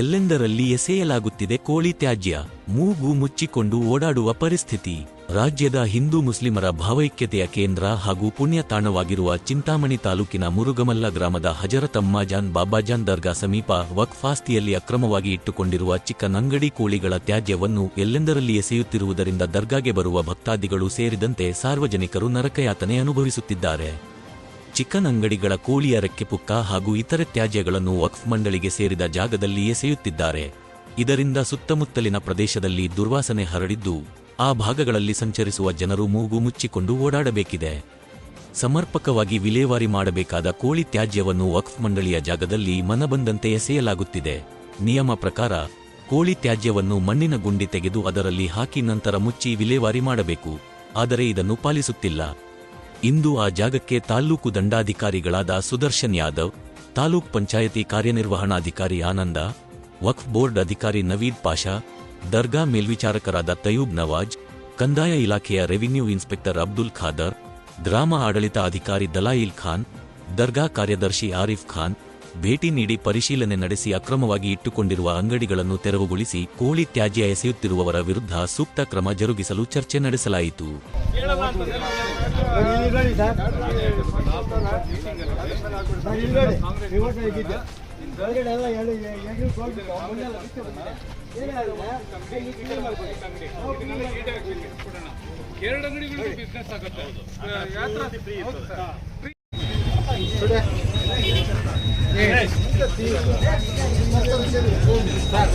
ಎಲ್ಲೆಂದರಲ್ಲಿ ಎಸೆಯಲಾಗುತ್ತಿದೆ ಕೋಳಿ ತ್ಯಾಜ್ಯ? ಮೂಗು ಮುಚ್ಚಿಕೊಂಡು ಓಡಾಡುವ ಪರಿಸ್ಥಿತಿ. ರಾಜ್ಯದ ಹಿಂದೂ ಮುಸ್ಲಿಮರ ಭಾವೈಕ್ಯತೆಯ ಕೇಂದ್ರ ಹಾಗೂ ಪುಣ್ಯ ತಾಣವಾಗಿರುವ ಚಿಂತಾಮಣಿ ತಾಲೂಕಿನ ಮುರುಗಮಲ್ಲ ಗ್ರಾಮದ ಹಜರತ್ ಅಮ್ಮಾಜಾನ್ ಬಾಬಾಜಾನ್ ದರ್ಗಾ ಸಮೀಪ ವಕ್ಫಾಸ್ತಿಯಲ್ಲಿ ಅಕ್ರಮವಾಗಿ ಇಟ್ಟುಕೊಂಡಿರುವ ಚಿಕ್ಕನಂಗಡಿ ಕೋಳಿಗಳ ತ್ಯಾಜ್ಯವನ್ನು ಎಲ್ಲೆಂದರಲ್ಲಿ ಎಸೆಯುತ್ತಿರುವುದರಿಂದ ದರ್ಗಾಗೆ ಬರುವ ಭಕ್ತಾದಿಗಳು ಸೇರಿದಂತೆ ಸಾರ್ವಜನಿಕರು ನರಕಯಾತನೆ ಅನುಭವಿಸುತ್ತಿದ್ದಾರೆ. ಚಿಕನ್ ಅಂಗಡಿಗಳ ಕೋಳಿಯ ರೆಕ್ಕೆ ಪುಕ್ಕ ಹಾಗೂ ಇತರೆ ತ್ಯಾಜ್ಯಗಳನ್ನು ವಕ್ಫ್ ಮಂಡಳಿಗೆ ಸೇರಿದ ಜಾಗದಲ್ಲಿ ಎಸೆಯುತ್ತಿದ್ದಾರೆ ಇದರಿಂದ ಸುತ್ತಮುತ್ತಲಿನ ಪ್ರದೇಶದಲ್ಲಿ ದುರ್ವಾಸನೆ ಹರಡಿದ್ದು, ಆ ಭಾಗಗಳಲ್ಲಿ ಸಂಚರಿಸುವ ಜನರು ಮೂಗು ಮುಚ್ಚಿಕೊಂಡು ಓಡಾಡಬೇಕಿದೆ. ಸಮರ್ಪಕವಾಗಿ ವಿಲೇವಾರಿ ಮಾಡಬೇಕಾದ ಕೋಳಿ ತ್ಯಾಜ್ಯವನ್ನು ವಕ್ಫ್ ಮಂಡಳಿಯ ಜಾಗದಲ್ಲಿ ಮನಬಂದಂತೆ ಎಸೆಯಲಾಗುತ್ತಿದೆ. ನಿಯಮ ಪ್ರಕಾರ, ಕೋಳಿ ತ್ಯಾಜ್ಯವನ್ನು ಮಣ್ಣಿನ ಗುಂಡಿ ತೆಗೆದು ಅದರಲ್ಲಿ ಹಾಕಿ ನಂತರ ಮುಚ್ಚಿ ವಿಲೇವಾರಿ ಮಾಡಬೇಕು, ಆದರೆ ಇದನ್ನು ಪಾಲಿಸುತ್ತಿಲ್ಲ. ಇಂದು ಆ ಜಾಗಕ್ಕೆ ತಾಲ್ಲೂಕು ದಂಡಾಧಿಕಾರಿಗಳಾದ ಸುದರ್ಶನ್ ಯಾದವ್, ತಾಲೂಕ್ ಪಂಚಾಯತಿ ಕಾರ್ಯನಿರ್ವಹಣಾಧಿಕಾರಿ ಆನಂದ, ವಕ್ಫ್ ಬೋರ್ಡ್ ಅಧಿಕಾರಿ ನವೀದ್ ಪಾಷಾ, ದರ್ಗಾ ಮೇಲ್ವಿಚಾರಕರಾದ ತಯೂಬ್ ನವಾಜ್, ಕಂದಾಯ ಇಲಾಖೆಯ ರೆವಿನ್ಯೂ ಇನ್ಸ್ಪೆಕ್ಟರ್ ಅಬ್ದುಲ್ ಖಾದರ್, ಗ್ರಾಮ ಆಡಳಿತ ಅಧಿಕಾರಿ ದಲಾಯಿಲ್ ಖಾನ್, ದರ್ಗಾ ಕಾರ್ಯದರ್ಶಿ ಆರಿಫ್ ಖಾನ್ ಭೇಟಿ ನೀಡಿ ಪರಿಶೀಲನೆ ನಡೆಸಿ ಅಕ್ರಮವಾಗಿ ಇಟ್ಟುಕೊಂಡಿರುವ ಅಂಗಡಿಗಳನ್ನು ತೆರವುಗೊಳಿಸಿ ಕೋಳಿ ತ್ಯಾಜ್ಯ ಎಸೆಯುತ್ತಿರುವವರ ವಿರುದ್ಧ ಸೂಕ್ತ ಕ್ರಮ ಜರುಗಿಸಲು ಚರ್ಚೆ ನಡೆಸಲಾಯಿತು. ಎರಡು ಅಂಗಡಿಗಳು ಬಿಸ್ನೆಸ್ ಆಗುತ್ತೆ Nunca tive. Nós estamos sendo fome, sabe?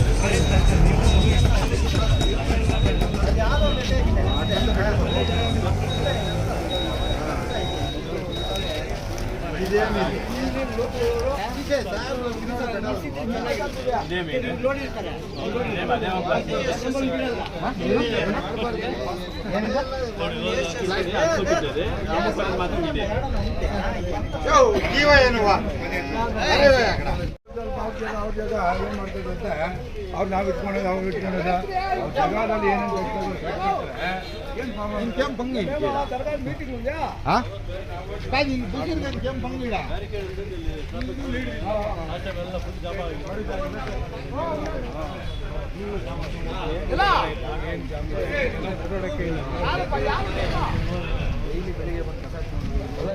ಇದೇ ಜಾಗ ಏನು ಮಾಡ್ತಾರೆ ಅಂತ ಅವ್ರು ನಾವು ಇಟ್ಕೊಂಡೋದು ಅವ್ರು ಇಟ್ಕೊಂಡೋದ ಅವ್ರ ಜಾಗದಲ್ಲಿ ಏನೇನು ಏನು ಪ್ರಾಬ್ಲಮ್ ಕೆಂಪು ಭಂಗಿ ಮೀಟಿಂಗ್ ಇದೆಯಾ ಹಾಂ ಕಾಯ್ದು ಇಲ್ಲಿ ಬುಕಿಂಗ್